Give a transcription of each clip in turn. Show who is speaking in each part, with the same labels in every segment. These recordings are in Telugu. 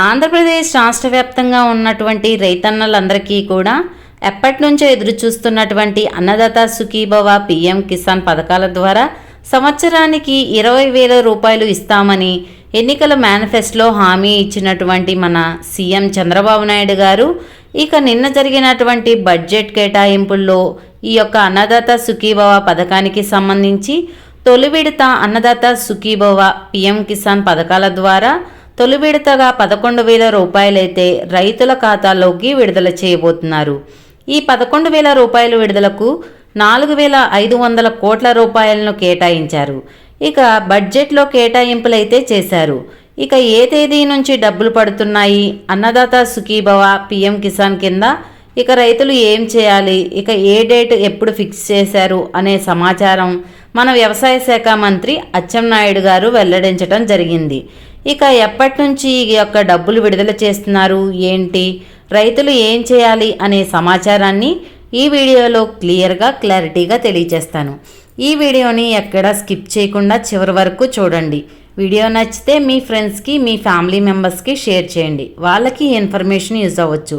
Speaker 1: ఆంధ్రప్రదేశ్ రాష్ట్ర వ్యాప్తంగా ఉన్నటువంటి రైతన్నలందరికీ కూడా ఎప్పటి నుంచో ఎదురు చూస్తున్నటువంటి అన్నదాత సుఖీభవ పిఎం కిసాన్ పథకాల ద్వారా సంవత్సరానికి ఇరవై వేల రూపాయలు ఇస్తామని ఎన్నికల మేనిఫెస్టోలో హామీ ఇచ్చినటువంటి మన సీఎం చంద్రబాబు నాయుడు గారు ఇక నిన్న జరిగినటువంటి బడ్జెట్ కేటాయింపుల్లో ఈ యొక్క అన్నదాత సుఖీభవ పథకానికి సంబంధించి తొలి విడత అన్నదాత సుఖీభవ పిఎం కిసాన్ పథకాల ద్వారా తొలి విడతగా పదకొండు వేల రూపాయలైతే రైతుల ఖాతాలోకి విడుదల చేయబోతున్నారు. ఈ పదకొండు వేల రూపాయల విడుదలకు నాలుగు వేల ఐదు వందల కోట్ల రూపాయలను కేటాయించారు. ఇక బడ్జెట్లో కేటాయింపులైతే చేశారు. ఇక ఏ తేదీ నుంచి డబ్బులు పడుతున్నాయి? అన్నదాత సుఖీభవ పిఎం కిసాన్ కింద ఇక రైతులు ఏం చేయాలి? ఇక ఏ డేట్ ఎప్పుడు ఫిక్స్ చేశారు? అనే సమాచారం మన వ్యవసాయ శాఖ మంత్రి అచ్చెన్నాయుడు గారు వెల్లడించడం జరిగింది. ఇక ఎప్పటి నుంచి ఈ యొక్క డబ్బులు విడుదల చేస్తున్నారు? ఏంటి? రైతులు ఏం చేయాలి? అనే సమాచారాన్ని ఈ వీడియోలో క్లియర్గా క్లారిటీగా తెలియజేస్తాను. ఈ వీడియోని ఎక్కడ స్కిప్ చేయకుండా చివరి వరకు చూడండి. వీడియో నచ్చితే మీ ఫ్రెండ్స్కి మీ ఫ్యామిలీ మెంబర్స్కి షేర్ చేయండి. వాళ్ళకి ఇన్ఫర్మేషన్ యూజ్ అవ్వచ్చు.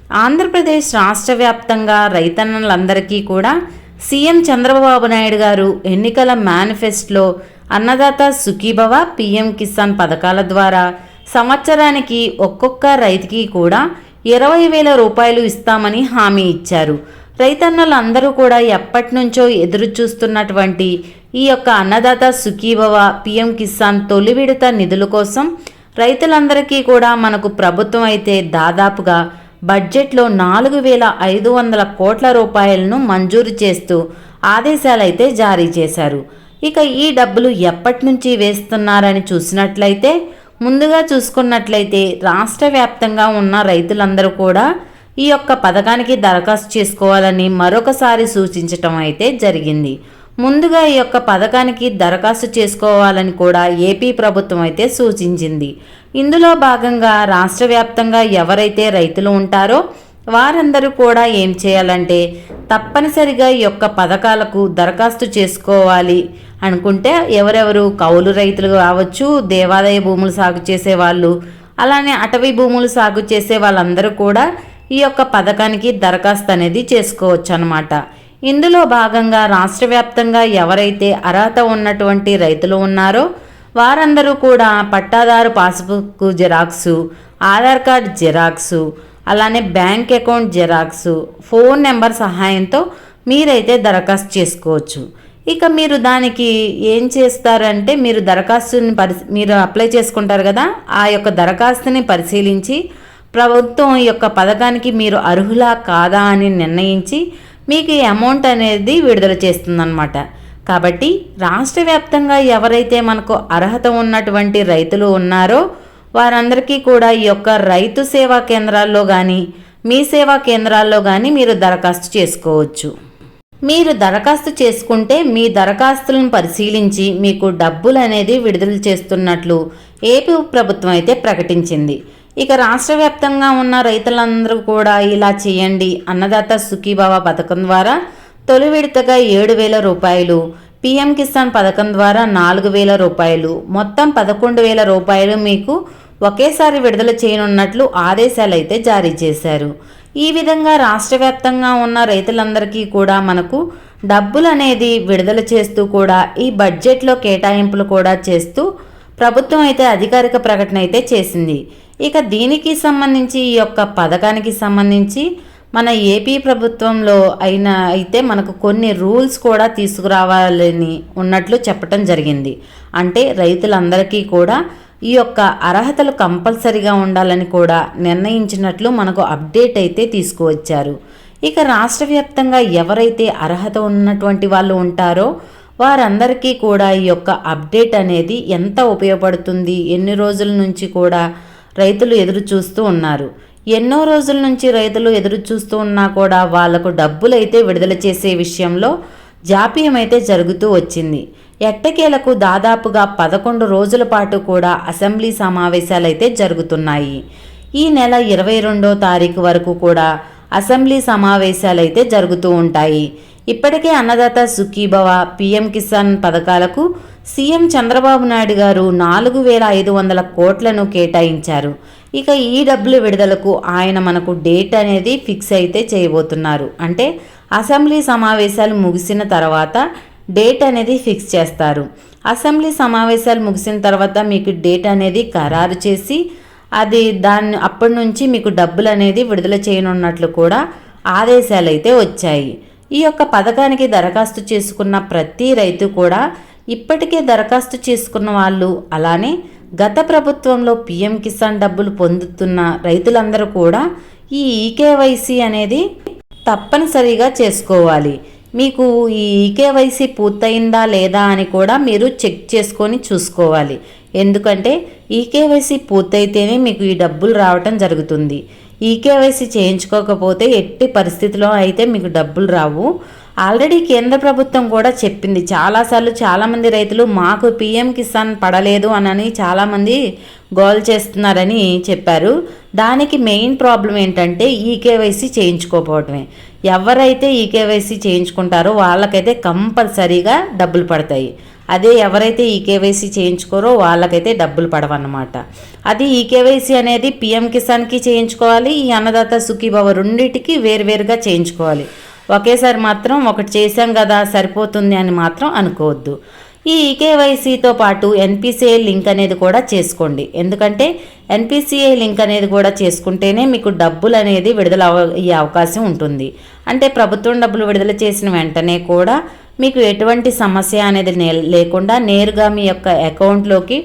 Speaker 1: ఆంధ్రప్రదేశ్ రాష్ట్ర వ్యాప్తంగా రైతన్నలందరికీ కూడా సీఎం చంద్రబాబు నాయుడు గారు ఎన్నికల మేనిఫెస్టోలో అన్నదాత సుఖీభవ పిఎం కిసాన్ పథకాల ద్వారా సంవత్సరానికి ఒక్కొక్క రైతుకి కూడా ఇరవై వేల రూపాయలు ఇస్తామని హామీ ఇచ్చారు. రైతన్నలందరూ కూడా ఎప్పటి నుంచో ఎదురు చూస్తున్నటువంటి ఈ యొక్క అన్నదాత సుఖీభవ పిఎం కిసాన్ తొలి విడత నిధుల కోసం రైతులందరికీ కూడా మనకు ప్రభుత్వం అయితే దాదాపుగా బడ్జెట్లో నాలుగు వేల ఐదు వందల కోట్ల రూపాయలను మంజూరు చేస్తూ ఆదేశాలైతే జారీ చేశారు. ఇక ఈ డబ్బులు ఎప్పటి నుంచి వేస్తున్నారని చూసినట్లయితే ముందుగా చూసుకున్నట్లయితే రాష్ట్ర వ్యాప్తంగా ఉన్న రైతులందరూ కూడా ఈ యొక్క పథకానికి దరఖాస్తు చేసుకోవాలని మరొకసారి సూచించటం అయితే జరిగింది. ముందుగా ఈ యొక్క పథకానికి దరఖాస్తు చేసుకోవాలని కూడా ఏపీ ప్రభుత్వం అయితే సూచించింది. ఇందులో భాగంగా రాష్ట్ర వ్యాప్తంగా ఎవరైతే రైతులు ఉంటారో వారందరూ కూడా ఏం చేయాలంటే తప్పనిసరిగా ఈ యొక్క పథకాలకు దరఖాస్తు చేసుకోవాలి అనుకుంటే ఎవరెవరు కౌలు రైతులు కావచ్చు దేవాదాయ భూములు సాగు చేసే వాళ్ళు అలానే అటవీ భూములు సాగు చేసే వాళ్ళందరూ కూడా ఈ యొక్క పథకానికి దరఖాస్తు అనేది చేసుకోవచ్చు అనమాట ఇందులో భాగంగా రాష్ట్ర వ్యాప్తంగా ఎవరైతే అర్హత ఉన్నటువంటి రైతులు ఉన్నారో వారందరూ కూడా పట్టాదారు passbook xerox Aadhaar card xerox అలానే bank account xerox phone number సహాయంతో మీరైతే దరఖాస్తు చేసుకోవచ్చు. ఇక మీరు దానికి ఏం చేస్తారంటే మీరు దరఖాస్తుని పరి మీరు అప్లై చేసుకుంటారు కదా ఆ యొక్క దరఖాస్తుని పరిశీలించి ప్రభుత్వం యొక్క పథకానికి మీరు అర్హులా కాదా అని నిర్ణయించి మీకు ఈ అమౌంట్ అనేది విడుదల చేస్తుందన్నమాట. కాబట్టి రాష్ట్ర వ్యాప్తంగా ఎవరైతే మనకు అర్హత ఉన్నటువంటి రైతులు ఉన్నారో వారందరికీ కూడా ఈ యొక్క రైతు సేవా కేంద్రాల్లో కానీ మీ సేవా కేంద్రాల్లో కానీ మీరు దరఖాస్తు చేసుకోవచ్చు. మీరు దరఖాస్తు చేసుకుంటే మీ దరఖాస్తులను పరిశీలించి మీకు డబ్బులు అనేది విడుదల చేస్తున్నట్లు ఏపీ ప్రభుత్వం అయితే ప్రకటించింది. ఇక రాష్ట్ర వ్యాప్తంగా ఉన్న రైతులందరూ కూడా ఇలా చేయండి అన్నదాత సుఖీభావ పథకం ద్వారా తొలి విడతగా ఏడు వేల రూపాయలు పిఎం కిసాన్ పథకం ద్వారా నాలుగు వేల రూపాయలు మొత్తం పదకొండు వేల రూపాయలు మీకు ఒకేసారి విడుదల చేయనున్నట్లు ఆదేశాలు అయితే జారీ చేశారు. ఈ విధంగా రాష్ట్ర వ్యాప్తంగా ఉన్న రైతులందరికీ కూడా మనకు డబ్బులు అనేది విడుదల చేస్తూ కూడా ఈ బడ్జెట్లో కేటాయింపులు కూడా చేస్తూ ప్రభుత్వం అయితే అధికారిక ప్రకటన అయితే చేసింది. ఇక దీనికి సంబంధించి ఈ యొక్క పథకానికి సంబంధించి మన ఏపీ ప్రభుత్వంలో అయిన అయితే మనకు కొన్ని రూల్స్ కూడా తీసుకురావాలని ఉన్నట్లు చెప్పటం జరిగింది. అంటే రైతులందరికీ కూడా ఈ యొక్క అర్హతలు కంపల్సరిగా ఉండాలని కూడా నిర్ణయించినట్లు మనకు అప్డేట్ అయితే తీసుకువచ్చారు. ఇక రాష్ట్ర వ్యాప్తంగా ఎవరైతే అర్హత ఉన్నటువంటి వాళ్ళు ఉంటారో వారందరికీ కూడా ఈ యొక్క అప్డేట్ అనేది ఎంత ఉపయోగపడుతుంది? ఎన్ని రోజుల నుంచి కూడా రైతులు ఎదురు చూస్తూ ఉన్నారు. ఎన్నో రోజుల నుంచి రైతులు ఎదురు చూస్తూ ఉన్నా కూడా వాళ్ళకు డబ్బులు అయితే విడుదల చేసే విషయంలో జాప్యం అయితే జరుగుతూ వచ్చింది. ఎట్టకేలకు దాదాపుగా పదకొండు రోజుల పాటు కూడా అసెంబ్లీ సమావేశాలు అయితే జరుగుతున్నాయి. ఈ నెల ఇరవై రెండో తారీఖు వరకు కూడా అసెంబ్లీ సమావేశాలు అయితే జరుగుతూ ఉంటాయి. ఇప్పటికే అన్నదాత సుఖీభవ పీఎం కిసాన్ పథకాలకు సీఎం చంద్రబాబు నాయుడు గారు నాలుగు వేల ఐదు వందల కోట్లను కేటాయించారు. ఇక ఈ డబ్బులు విడుదలకు ఆయన మనకు డేట్ అనేది ఫిక్స్ అయితే చేయబోతున్నారు. అంటే అసెంబ్లీ సమావేశాలు ముగిసిన తర్వాత డేట్ అనేది ఫిక్స్ చేస్తారు. అసెంబ్లీ సమావేశాలు ముగిసిన తర్వాత మీకు డేట్ అనేది ఖరారు చేసి అది దాన్ని అప్పటి నుంచి మీకు డబ్బులు అనేది విడుదల చేయనున్నట్లు కూడా ఆదేశాలు అయితే వచ్చాయి. ఈ యొక్క పథకానికి దరఖాస్తు చేసుకున్న ప్రతి రైతు కూడా ఇప్పటికే దరఖాస్తు చేసుకున్న వాళ్ళు అలానే గత ప్రభుత్వంలో పిఎం కిసాన్ డబ్బులు పొందుతున్న రైతులందరూ కూడా ఈ ఈకేవైసీ అనేది తప్పనిసరిగా చేసుకోవాలి. మీకు ఈ ఈకేవైసీ పూర్తయిందా లేదా అని కూడా మీరు చెక్ చేసుకొని చూసుకోవాలి. ఎందుకంటే ఈకేవైసీ పూర్తయితేనే మీకు ఈ డబ్బులు రావటం జరుగుతుంది. ఈ కేవైసీ చేయించుకోకపోతే ఎట్టి పరిస్థితిలో అయితే మీకు డబ్బులు రావు. ఆల్రెడీ కేంద్ర ప్రభుత్వం కూడా చెప్పింది. చాలాసార్లు చాలామంది రైతులు మాకు పిఎం కిసాన్ పడలేదు అనని చాలామంది గోల్ చేస్తున్నారని చెప్పారు. దానికి మెయిన్ ప్రాబ్లం ఏంటంటే ఈకేవైసీ చేయించుకోకపోవటమే. ఎవరైతే ఈకేవైసీ చేయించుకుంటారో వాళ్ళకైతే కంపల్సరీగా డబ్బులు పడతాయి. అదే ఎవరైతే ఈ కేవైసీ చేయించుకోరో వాళ్ళకైతే డబ్బులు పడవన్నమాట. అది ఈ కేవైసీ అనేది పిఎం కిసాన్కి చేయించుకోవాలి ఈ అన్నదాత సుఖీభవ రెండింటికి వేరువేరుగా చేయించుకోవాలి. ఒకేసారి మాత్రం ఒకటి చేశాం కదా సరిపోతుంది అని మాత్రం అనుకోవద్దు. ఈ ఈకేవైసీతో పాటు ఎన్పిసిఐ లింక్ అనేది కూడా చేసుకోండి. ఎందుకంటే ఎన్పిసిఐ లింక్ అనేది కూడా చేసుకుంటేనే మీకు డబ్బులు అనేది విడుదల అయ్యే అవకాశం ఉంటుంది. అంటే ప్రభుత్వం డబ్బులు విడుదల చేసిన వెంటనే కూడా మీకు ఎటువంటి సమస్య అనేది లేకుండా నేరుగా మీ యొక్క అకౌంట్లోకి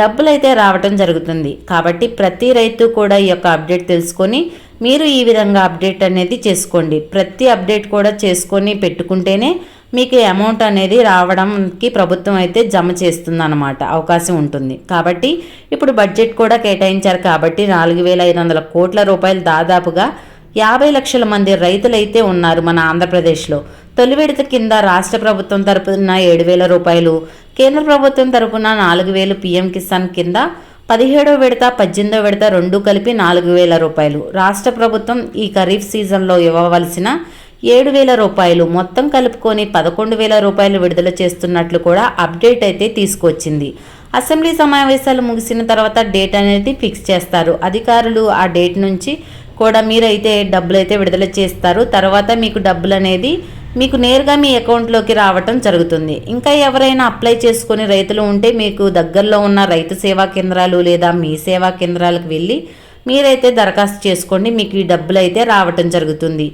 Speaker 1: డబ్బులు అయితే రావటం జరుగుతుంది. కాబట్టి ప్రతి రైతు కూడా ఈ యొక్క అప్డేట్ తెలుసుకొని మీరు ఈ విధంగా అప్డేట్ అనేది చేసుకోండి. ప్రతి అప్డేట్ కూడా చేసుకొని పెట్టుకుంటేనే మీకు అమౌంట్ అనేది రావడానికి ప్రభుత్వం అయితే జమ చేస్తుంది అనమాట అవకాశం ఉంటుంది. కాబట్టి ఇప్పుడు బడ్జెట్ కూడా కేటాయించారు కాబట్టి నాలుగు వేల ఐదు వందల కోట్ల రూపాయలు దాదాపుగా యాభై లక్షల మంది రైతులైతే ఉన్నారు మన ఆంధ్రప్రదేశ్లో. తొలి విడత కింద రాష్ట్ర ప్రభుత్వం తరపున ఏడు వేల రూపాయలు కేంద్ర ప్రభుత్వం తరపున నాలుగు వేలు పీఎం కిసాన్ కింద పదిహేడో విడత పద్దెనిమిదో విడత రెండు కలిపి నాలుగు వేల రూపాయలు. రాష్ట్ర ప్రభుత్వం ఈ ఖరీఫ్ సీజన్లో ఇవ్వవలసిన ఏడు వేల రూపాయలు మొత్తం కలుపుకొని పదకొండు వేల రూపాయలు విడుదల చేస్తున్నట్లు కూడా అప్డేట్ అయితే తీసుకొచ్చింది. అసెంబ్లీ సమావేశాలు ముగిసిన తర్వాత డేట్ అనేది ఫిక్స్ చేస్తారు. అధికారులు ఆ డేట్ నుంచి కూడా మీరైతే డబ్బులు అయితే విడుదల చేస్తారు. తర్వాత మీకు డబ్బులు అనేది మీకు నేరుగా మీ అకౌంట్లోకి రావటం జరుగుతుంది. ఇంకా ఎవరైనా అప్లై చేసుకుని రైతులు ఉంటే మీకు దగ్గరలో ఉన్న రైతు సేవా కేంద్రాలు లేదా మీ సేవా కేంద్రాలకు వెళ్ళి మీరైతే దరఖాస్తు చేసుకోండి. మీకు ఈ డబ్బులు అయితే రావటం జరుగుతుంది.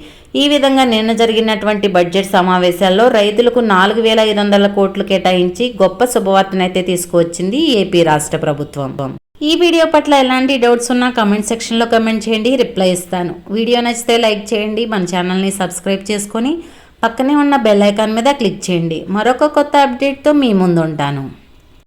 Speaker 1: ఈ విధంగా నిన్న జరిగినటువంటి బడ్జెట్ సమావేశాల్లో రైతులకు నాలుగు వేల ఐదు వందల కోట్లు కేటాయించి గొప్ప శుభవార్తనైతే తీసుకువచ్చింది ఏపీ రాష్ట్ర ప్రభుత్వం. ఈ వీడియో పట్ల ఎలాంటి డౌట్స్ ఉన్నా కమెంట్ సెక్షన్లో కమెంట్ చేయండి రిప్లై ఇస్తాను. వీడియో నచ్చితే లైక్ చేయండి మన ఛానల్ని సబ్స్క్రైబ్ చేసుకొని పక్కనే ఉన్న బెల్ ఐకాన్ మీద క్లిక్ చేయండి. మరొక కొత్త అప్డేట్తో మీ ముందు ఉంటాను